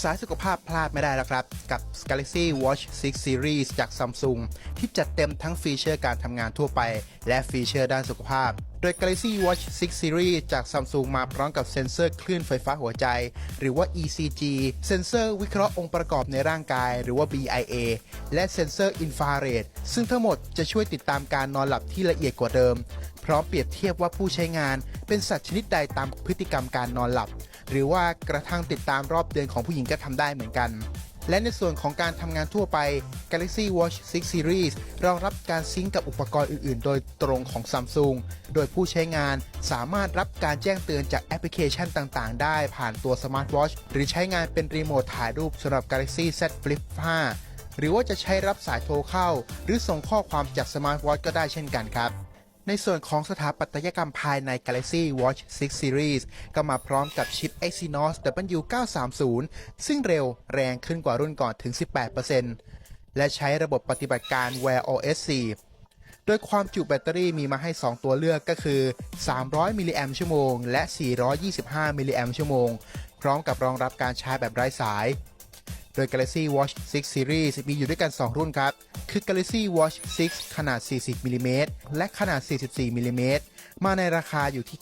สายสุขภาพพลาดไม่ได้แล้วครับ กับ Galaxy Watch 6 Series จาก Samsung ที่จัดเต็มทั้งฟีเจอร์การทำงานทั่วไป และฟีเจอร์ด้านสุขภาพ โดย Galaxy Watch 6 Series จาก Samsung มาพร้อมกับเซ็นเซอร์คลื่นไฟฟ้าหัวใจ หรือว่า ECG เซ็นเซอร์วิเคราะห์องค์ประกอบในร่างกาย หรือว่า BIA และเซ็นเซอร์อินฟราเรดซึ่งทั้งหมดจะช่วยติดตามการนอนหลับที่ละเอียดกว่าเดิม พร้อมเปรียบเทียบว่าผู้ใช้งาน เป็นสัตว์ชนิดใดตามพฤติกรรมการนอนหลับ หรือว่ากระทั่งติดตามรอบเดือนของผู้หญิงก็ทำได้เหมือนกัน และในส่วนของการทำงานทั่วไป Galaxy Watch 6 Series รองรับการซิงก์กับอุปกรณ์อื่น ๆ โดยตรงของ Samsung โดยผู้ใช้งานสามารถรับการแจ้งเตือนจากแอปพลิเคชันต่าง ๆ ได้ผ่านตัว Smart Watch หรือใช้งานเป็นรีโมทถ่ายรูปสำหรับ Galaxy Z Flip 5 หรือว่าจะใช้รับสายโทรเข้า หรือส่งข้อความจาก Smart Watch ก็ได้เช่นกันครับ ในส่วนของสถาปัตยกรรมภายใน Galaxy Watch 6 Series ก็มาพร้อมกับชิป Exynos W930 ซึ่งเร็วแรงขึ้นกว่ารุ่นก่อนถึง 18%และใช้ระบบปฏิบัติการ Wear OS 4 โดยความจุแบตเตอรี่มีมาให้ 2 ตัวเลือกก็คือ 300 มิลลิแอมชั่วโมง และ 425 มิลลิแอมชั่วโมง พร้อมกับรองรับการชาร์จแบบไร้สาย โดย Galaxy Watch 6 Series มีอยู่ด้วยกัน 2 รุ่นครับ คือ Galaxy Watch 6 ขนาด 40มิลลิเมตรและขนาด 44มิลลิเมตรมาในราคาอยู่ที่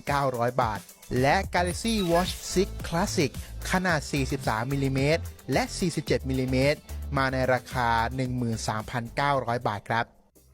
9,900 บาท และ Galaxy Watch 6 Classic ขนาด 43มิลลิเมตรและ 47มิลลิเมตรมาในราคา 13,900 บาทครับ